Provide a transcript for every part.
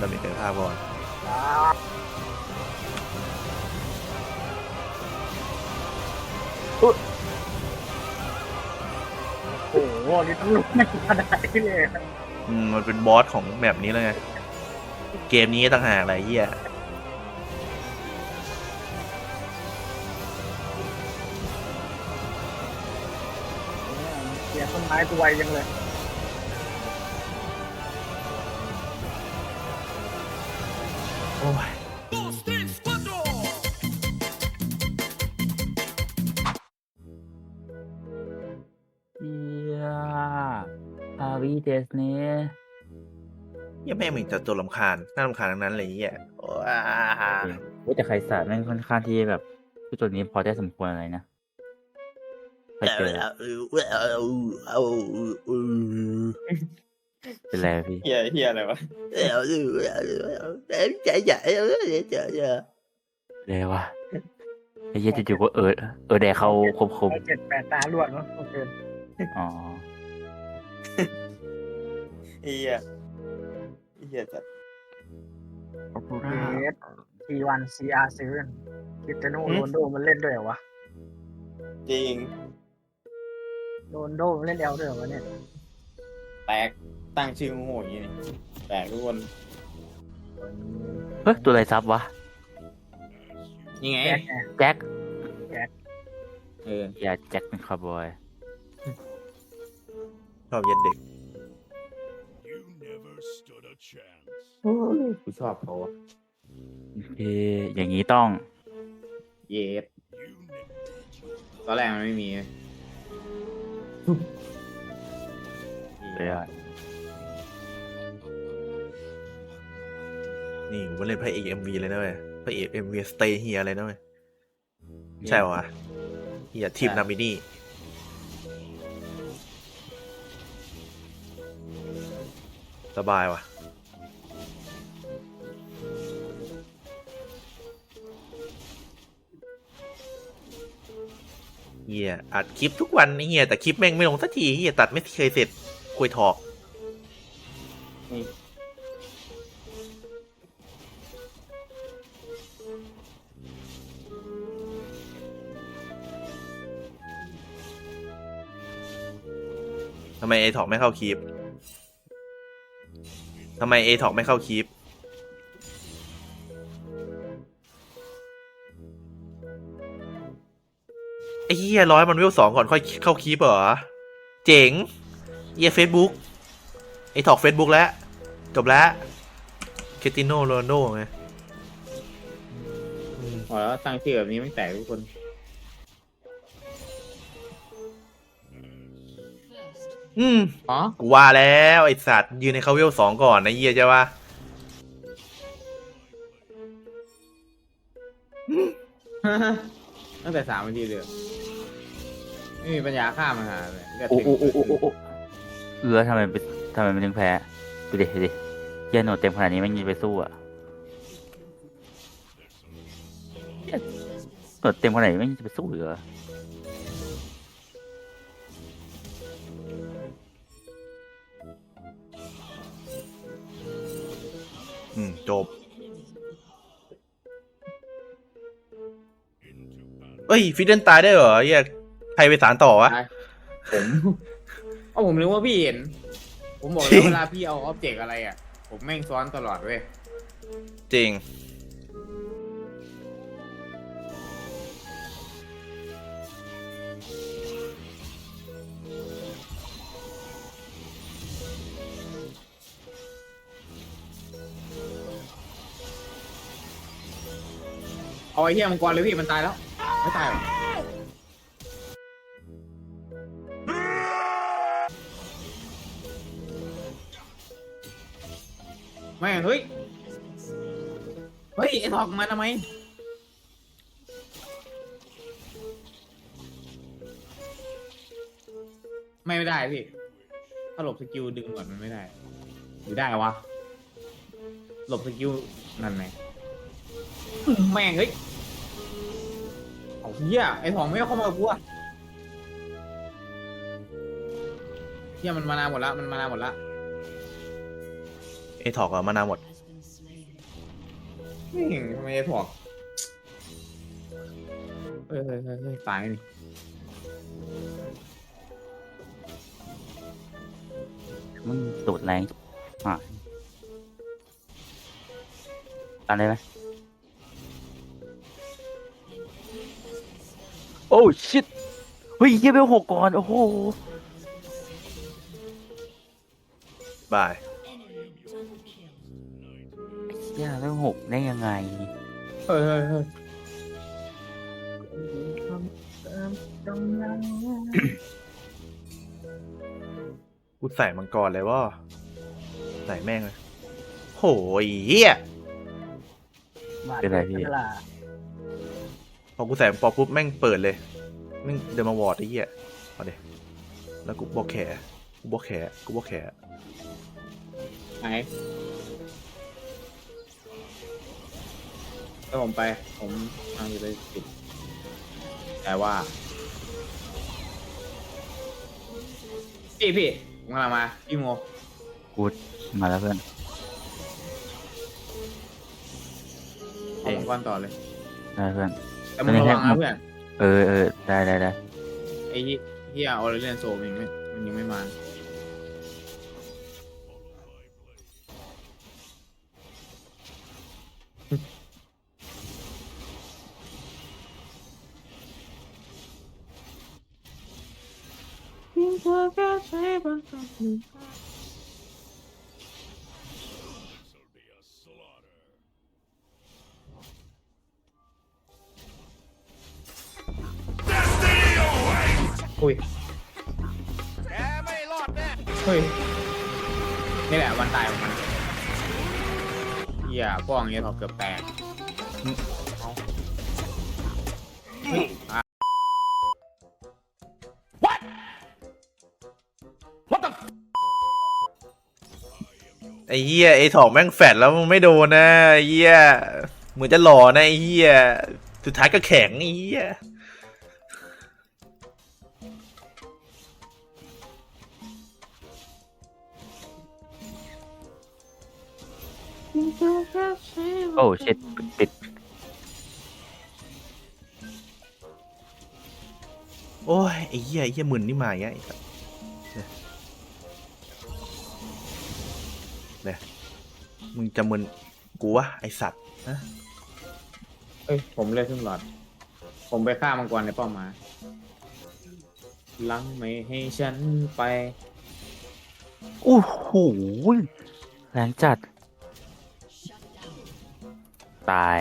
ดาเมจกายภาพก่อนโอ้โหนี่ต้องลุกไม่ขนาดนี้เลยอืมมันเป็นบอสของแบบนี้เลยไง เกมนี้ต่างหากอะไรเหี้ยเสียต้นไม้ตัวไวยังเลย โอ้ยเอียอาวีเดสเน่เหี้ยังแม่งมีแต่ตัวลำคาญน่ารำคาญทั้งนั้นเลยเหี้ยโอ้ยว่าแต่ใครสาดแม่งค่อนข้างที่แบบผู้ตัวนี้พอได้สมควรอะไรนะไปเจอ เป็นไรวะพี่เฮียเฮียอะไรวะเลยวะไอ้เหี้ยจู่ๆก็เออเออแดกเขาคมคมเจ็ดแปดตาลวดเนาะโอเคๆอ๋อเฮียเฮียจัดเอสทีวันซีอาร์เซเว่นคริสเตยโนโรนลโดมันเล่นด้วยเหรอวะจริงโรนลโดมันเล่นเอลด้วยเหรอวะเนี่ยแปลก ตั้งชื่อโง่อย่างนี้นี่แปลกทุกคนเฮ้ยตัวอะไรซับวะ ยังไง แจ็คไงแจ็คเอออย่าแจ็คเป็นคาร์บอย ชอบเย็ดเด็ก You never stood a chance. กูชอบเขาอะโอเค อย่างนี้ต้อง เยส You never ตอนแรกมันไม่มีเลยอะ นี่ผมเล่นพระเอกเอ็มวีเลยนะเว้ยพระเอกเอ็มวีสเตย์เฮียเลยนะเว้ยใช่ปะวะเฮียทีมนามินี่สบายว่ะเฮียอัดคลิปทุกวันนี่เฮียแต่คลิปแม่งไม่ลงสักทีเฮียตัดไม่เคยเสร็จคุยถอกำไมเอถอกไม่เข้าคลิปทำไมเอถอกไม่เข้าคลิปไอ้เหี้ยร้อยมันเวลสองก่อนค่อยเข้าคลิปเหรอ เจ๋งเหี้ยเฟซบุ๊กไอถอกเฟซบุ๊กแล้ว จบแล้วเคติโนโรนโดไงอืมพอแล้วตั้งชื่อแบบนี้ไม่แปลกทุกคน อืมอ๋อกูว่าแล้วไอสัตว์ยืนในเขาเวลสองก่อนนะเหี้ยใช่ปะตั้งแต่สามนาทีเลยไม่มีปัญญาฆ่ามันหาเลยเลือดโอ้เต็มโอ้โอ้โอ้โอ้เออทำไมเป็นทำไมมันถึงแพ้ดูดิดูดิเหี้ยโหนดเต็มขนาดนี้ไม่ยิงไปสู้อะเหี้ยโหนดเต็มขนาดนี้ไม่ยิงไปสู้เหรอ อืม จบ เอ้ย ฟิดเดนตายได้เหรอเหี้ยใครไปสารต่อวะตายผมเอาผมนึกว่าพี่เห็น ผมบอกจริแล้วง เวลาพี่เอาออบเจกต์อะไรอะ ผมแม่งซ้อนตลอดเว้ย จริง ไอ้เหี้ยมังกรเลยพี่มันตายแล้ว ไม่ตายหรอแม่งเฮ้ย เฮ้ย ไอ้ทอกมาทำไม ไม่ไม่ได้พี่ ถ้าหลบสกิลดึงก่อนมันไม่ได้หรือได้วะ หลบสกิลนั่นไงแม่งเฮ้ย เอาเหี้ยไอ้ทองไม่เข้ามากับกูอะเหี้ยมันมานานหมดละมันมานานหมดละไอถอกอะมานาวหมด นี่ทำไมจะถอกเฮ้ยเฮ้ยเฮ้ยเฮ้ยตายนี่มันตูดแรงอะตันได้ไหม โอ้ชิตเฮ้ยเฮียเบลหกก่อนโอ้โหบายเฮียเบลหกได้ยังไงเฮ้ยเฮ้ยเฮ้ยกูใส่มังกรเลยว่าใส่แม่งเลยโหยเหี้ยเป็นไรพี่เวลา พอกูใส่ปอปุ๊บแม่งเปิดเลยแม่งเดินมาวอร์ดไอ้เหี้ยเอาเดแล้วกูบอกแขกูบอกแขกูบอกแขไหนถ้าผมไป ผมทางจะไปปิด แต่ว่า พี่พี่ผมกำลังมา พี่โมกูมาแล้วเพื่อนเอามังกรต่อเลยได้เพื่อน แต่มึงระวังนะเพื่อนเออเออได้ได้ได้ไอ้ที่ที่ออริเจนโซมันยังไม่มันยังไม่มา This'll เหี้ยพวกอย่างเงี้ยถอดเกือบแตกเอาเฮ้ยอะไอ้เหี้ยไอ้ถอกแม่งแฟดแล้วมึงไม่โดนนะไอ้เหี้ยเหมือนจะหล่อนะไอ้เหี้ยสุดท้ายก็แข็งไอ้เหี้ย โอ้ชิตติดโอ้ยไอ้เหี้ยไอ้เหี้ยมึนนี่มาอย่างเงี้ยไอ้สัสเนี่ยมึงจะมึนกูวะไอสัตว์นะเฮ้ยผมเลือกขึ้นหลอด ผมไปฆ่ามังกรในป้อมมาลังไม่ให้ฉันไป โอ้โหแรงจัด ตาย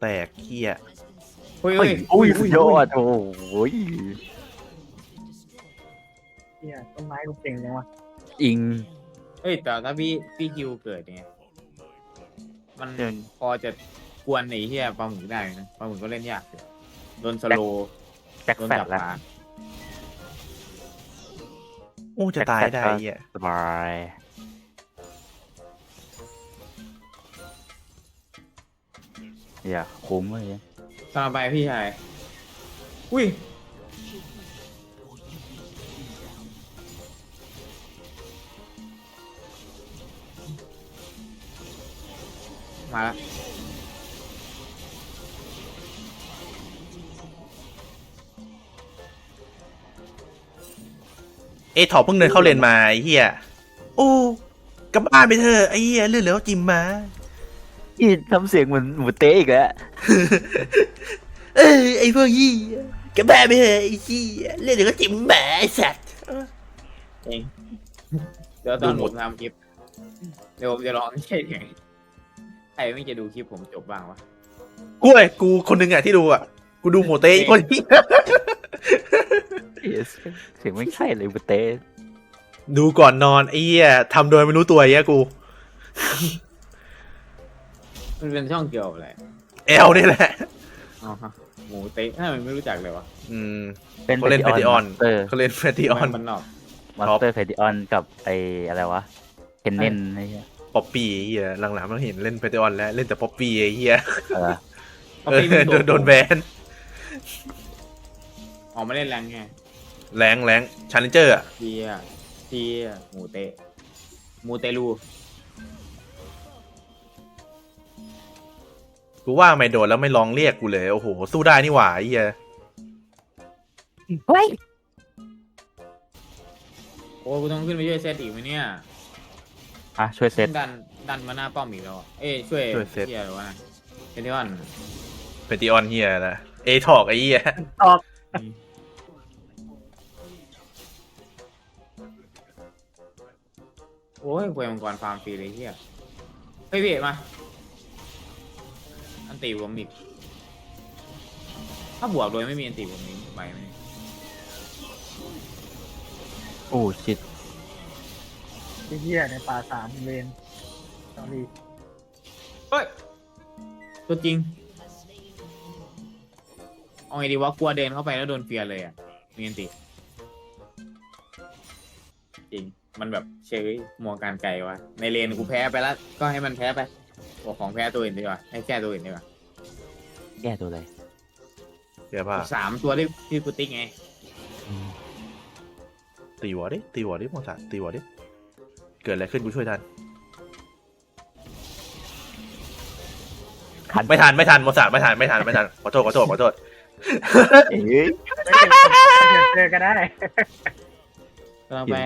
แตกเหี้ยเฮ้ยเฮ้เฮ้ยยอุ้ยสุดยอดโอ้โหเนี่ยต้นไม้กูเก่งจังวะอิง เฮ้ยแต่ถ้าพี่พี่คิวเกิดเนี่ยมันเดิน พอจะกวนไอ้เหี้ยปลาหมึกได้นะปลาหมึกก็เล่นยากอยู่โดนสโลว์แจ็คโดนแฟจัดบแล้วตาโอ้จะตายได้แจ็คแฟดไอ้เหี้ยสบาย อย่าคุ้มเลยตามไปพี่ชาย อุ้ย มาแล้วไอ้ถอกเพิ่งเดินเข้าเลนมาไอ้เหี้ยโอ้กลับบ้านไปเถอะไอ้เหี้ยเลื่อนเหลือจิมมา อีทำเสียงเหมือนหมูเต๊ะอีกแล้วเอ้ยไอ้พวกยี่กลับบ้านไปเถอะไอ้เหี้ยเลื่อนเหลือจิมมาไอ้สัตว์เองเดี๋ยวตอนดูหผมดมทำคลิป เดี๋ยวผมจะลองใช่ไงใครไม่จะดูคลิปผมจบบ้างวะกูไอ้กูคนหนึ่งอะที่ดูอะกูดูโมเต้คนที่เสียงไม่ใช่เลยหมูเต๊ะดูก่อนนอนไอ้เหี้ยทำโดยไม่รู้ตัวไอ้เหี้ยกู มันเป็นช่องเกี่ยวกับอะไรแอลนี่แหละ อ๋อฮะหมูเต๊ะทำไมไม่รู้จักเลยวะอืม เป็นเขาเล่น Pention เตอร์เขาเล่นแฟตติออนมันนอกมอนสเตอร์เพดิออนกับไออะไรวะเทนเนนไอ้เหี้ยป๊อปปี้ไอ้เหี้ยหลังๆเราเห็นเล่นแฟตติออนแล้วเล่นแต่ป๊อปปี้ไอ้เหี้ยเออเขาเออไม่มีโดนโดนแบนออกมาเล่นแรงไงแรงแรงชาเลนเจอร์อะเทียเทียหมูเตะหมูเตลู กูว่าไม่โดนแล้วไม่ลองเรียกกูเลยโอ้โหสู้ได้นี่หว่าไอ้เหี้ยเฮ้ยโอ้ยกูต้องขึ้นไปช่วยเซตอีกไหมเนี่ยอะช่วยเซต ดันดันมาหน้าป้อมอีกแล้วอะเอ้ยช่วยเฮียหรือว่าเซนติออนเป็นตีออนเฮียนะเอทอกไอ้เหี้ยออกโอ้ยควยมังกรฟาร์มฟรีเลยเฮียเฮ้ยพี่มาอัน ตีผมอีกถ้าบวกโดยไม่มีอันตีผมนี้ไปไหมเนี่ยโอ้ชิดไอ้เหี้ยในป่าสามเลนตอนนี้เฮ้ยตัวจริงเอาไงดีวะกลัวเดินเข้าไปแล้วโดนเฟียร์เลยอะมีอันตีจริง มันแบบเชยมองการไกลวะในเลนกูแพ้ไปแล้ว ก็ให้มันแพ้ไปบอกของแพ้ตัวอื่นดีกว่าให้แก้ตัวอื่นดีกว่า แก้ตัวเลยเดี๋ยวป่ะสามตัวที่ที่กูติ๊กไงตีหัวดิตีหัวดิมอสาตีหัวดิเกิดอะไรขึ้นกูช่วยทันขันไม่ทันไม่ทันมอสาไม่ทันไม่ทันไม่ทันขอโทษขอโทษขอโทษเอ้ยไม่เจอกันได้กำลังไป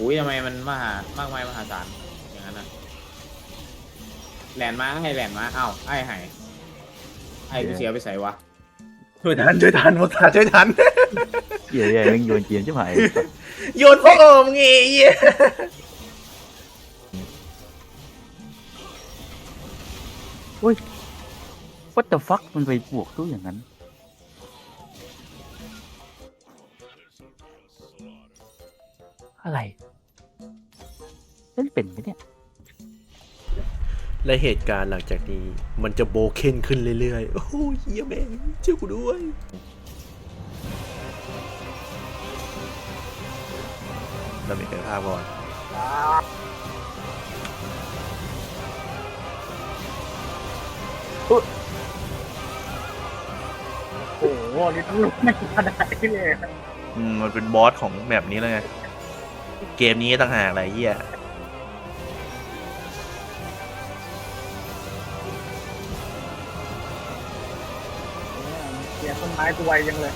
อุ้ยทำไมมันมหามากมายมหาศาลอย่างนั้นนะ แหลนมาให้แหลนมาเอ้าไอ้หายไอ้กูเสียไปใส่วะช่วยทันช่วยทันมอสาช่วยทัน เหี้ยเหี้ยแม่งโยนเกมใช่ไหมโยนพ่อมึงไงไอ้เหี้ยวัต the fuck มันไปบวกตู้อย่างนั้น อะไรเล่นเป็นไหมเนี่ย และเหตุการณ์หลังจากนี้ มันจะโบเคนขึ้นเรื่อยๆ โอ้ยเฮียแม่งช่วยกูด้วย เรามีการภาพก่อน โอ้โหนี่ต้องลุกไม่ขนาดนี้เลย อืมมันเป็นบอสของแบบนี้แล้วไง เกมนี้ต่างหากอะไรเฮีย เสียต้นไม้กูไวยังเลย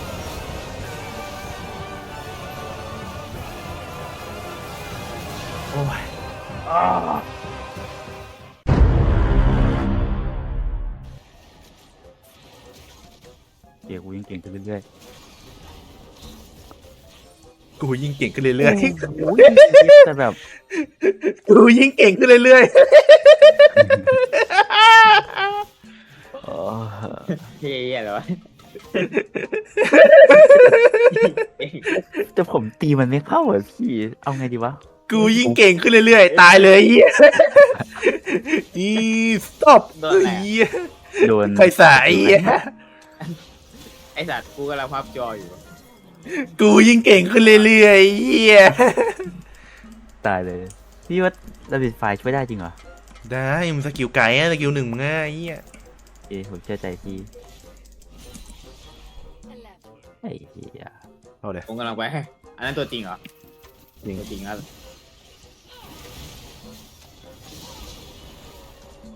โอ้ยอ้าวเดี๋ยวกูยิ่งเก่งขึ้นเรื่อยกูยิ่งเก่งขึ้นเรื่อยๆโอ้ยแต่แบบ ๆ กูยิ่งเก่งขึ้นเรื่อยเออเฮียเหรอวะ แต่ผมตีมันไม่เข้าอะพี่ เอาไงดีวะๆกูยิ่งเก่งขึ้นเรื่อยๆ ตายเลยเฮียอี stop โดนแหละเฮียโดนใครสายเฮียไอสัตว์กูกำลังพับจออยู่ กูยิ่งเก่งขึ้นเรื่อยๆเฮียตายเลย พี่ว่าระเบิดไฟช่วยได้จริงเหรอได้มึงสกิลไก่อะสกิลหนึ่งมึงง่ายเฮียเอ้ผมเชื่อใจพี่ ไอ้เหี้ยเอาเลยผมกำลังไป อันนั้นตัวจริงเหรอจริงตัวจริงครับ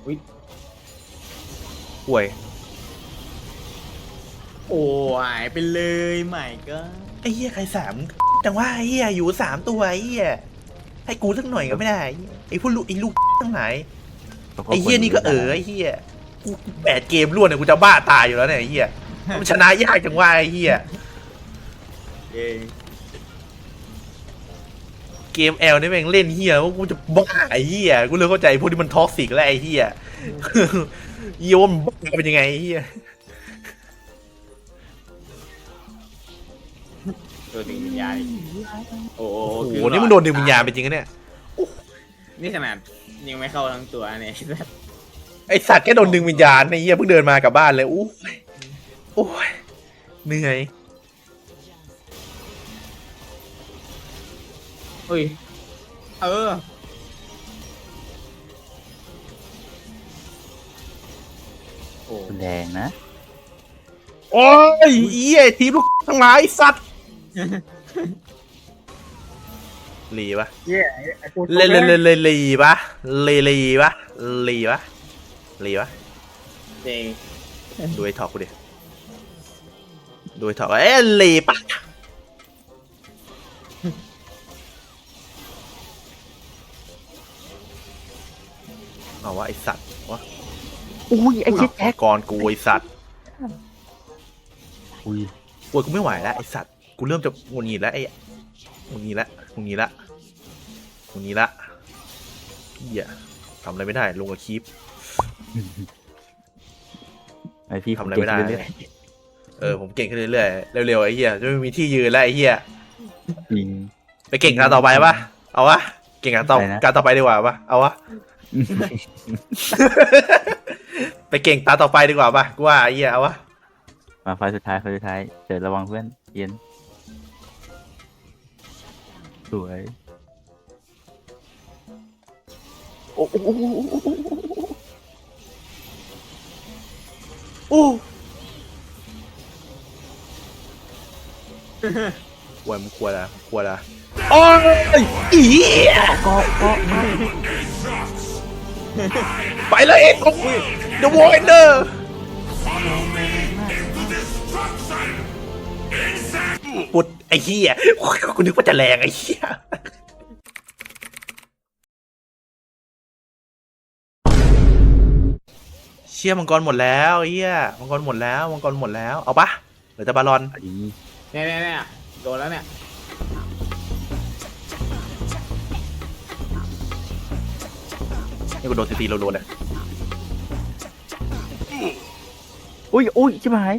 อุ้ยป่วย โอ้หายไปเลยใหม่ก็ไอ้เฮียใครสามจังว่าไอ้เฮียอยู่สามตัวไอ้เฮียให้กูสักหน่อยก็ไม่ได้ ไอ้พวกลูกไอ้ลูกทั้งหลายไอ้เฮียนี่ก็เออไอ้เฮียกูแปดเกมรวดเนี่ยกูจะบ้าตายอยู่แล้วเนี่ยไอ้เฮีย มันชนะยากจังว่าไอ้เฮียเอ้ยเกมแอลนี่แม่งเล่นเฮียว่ากูจะบ้าไอ้เฮียกูเลยเข้าใจพวกที่มันท็อกซิกแล้วไอ้เฮียเฮียว่ามันบ้าเป็นยังไงไอ้เฮียตัวดึงวิญญาณอีกโอ้โหโอ้โหคือนี่มึงโดนดึงวิญญาณไปจริงนะเนี่ยนี่ขนาดยังไม่เข้าทั้งตัวเนี่ยไอสัตว์แค่โดนดึงวิญญาณไอ้เฮียเพิ่งเดินมากลับบ้านเลยอู้ย โอ้ยเหนื่อยเฮ้ย เออ โอ้รุนแรงนะ โอ้ยเอี้ยทีมลูกทั้งหลายไอ้สัตว์ลีปะเหี้ยไอ้ไอ้กูเลเลเลเลลีปะเลลีปะลีปะลีปะเจงดูไอ้ถอกกูดิ ดูไอ้ถอกเอ้ยลีปะเอาวะไอสัตว์วะอุ้ยไอ้เจ๊แจ็คก่อนกูไอสัตว์อุ้ยกลัวกูไม่ไหวแล้วไอสัตว์กูเริ่มจะงุนงีดแล้วไอ้งุนงีดแล้วงุนงีดแล้วงุนงีดละเหี้ยทำอะไรไม่ได้ลงกับคีปไอพี่ทำอะไรไม่ได้ เก่งขึ้นเรื่อยเออผมเก่งขึ้นเรื่อยๆเร็วๆไอ้เหี้ยจะไม่มีที่ยืนแล้วไอ้เหี้ยๆจริง ไปเก่งการต่อไปปะเอาวะเก่งการต่ออะไรนะ การต่อไปดีกว่าปะเอาวะ ไปเก่งตาต่อไปดีกว่าปะกูว่าไอ้เหี้ยเอาวะมาไฟล์สุดท้ายไฟล์สุดท้ายเจอระวังเพื่อนเย็น สวยโอ้โหอู้ก ลัวมึงกลัวละกลัวละโอ้ยอีเหี้ยก็ก็มาไปเลยเอ็กซ์เดอะวอร์เนอร์ปุดไอ้เหี้ยกูนึกว่าจะแรงไอ้เหี้ยเชี่ยมังกรหมดแล้วไอ้เหี้ยมังกรหมดแล้วมังกรหมดแล้วเอาปะเหลือแต่บาลอนดี เนี่ยเนี่ยเนี่ยโดนแล้วเนี่ยนี่กูโดนตีๆโลๆเลยอุ้ยอุ้ยชิบหาย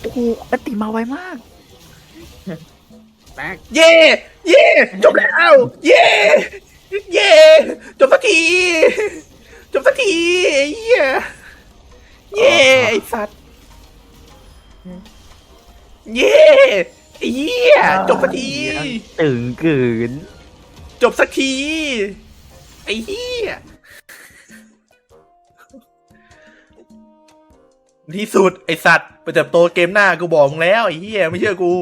โอ้โหอันติมาไวมาก แม็กเย่เย่จบแล้ว เย่เย่จบสักที จบสักที ตึงเกินจบสักที ไอ้เหี้ยที่สุดไอ้สัตว์ไปเติบโตเกมหน้ากูบอกมึงแล้ว ไอ้เหี้ยไม่เชื่อกู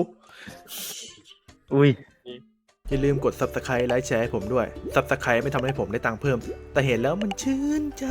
อุ้ย อย่าลืมกด subscribe ไลค์แชร์ให้ผมด้วย subscribe ไม่ทำให้ผมได้ตังค์เพิ่ม แต่เห็นแล้วมันชื่นใจ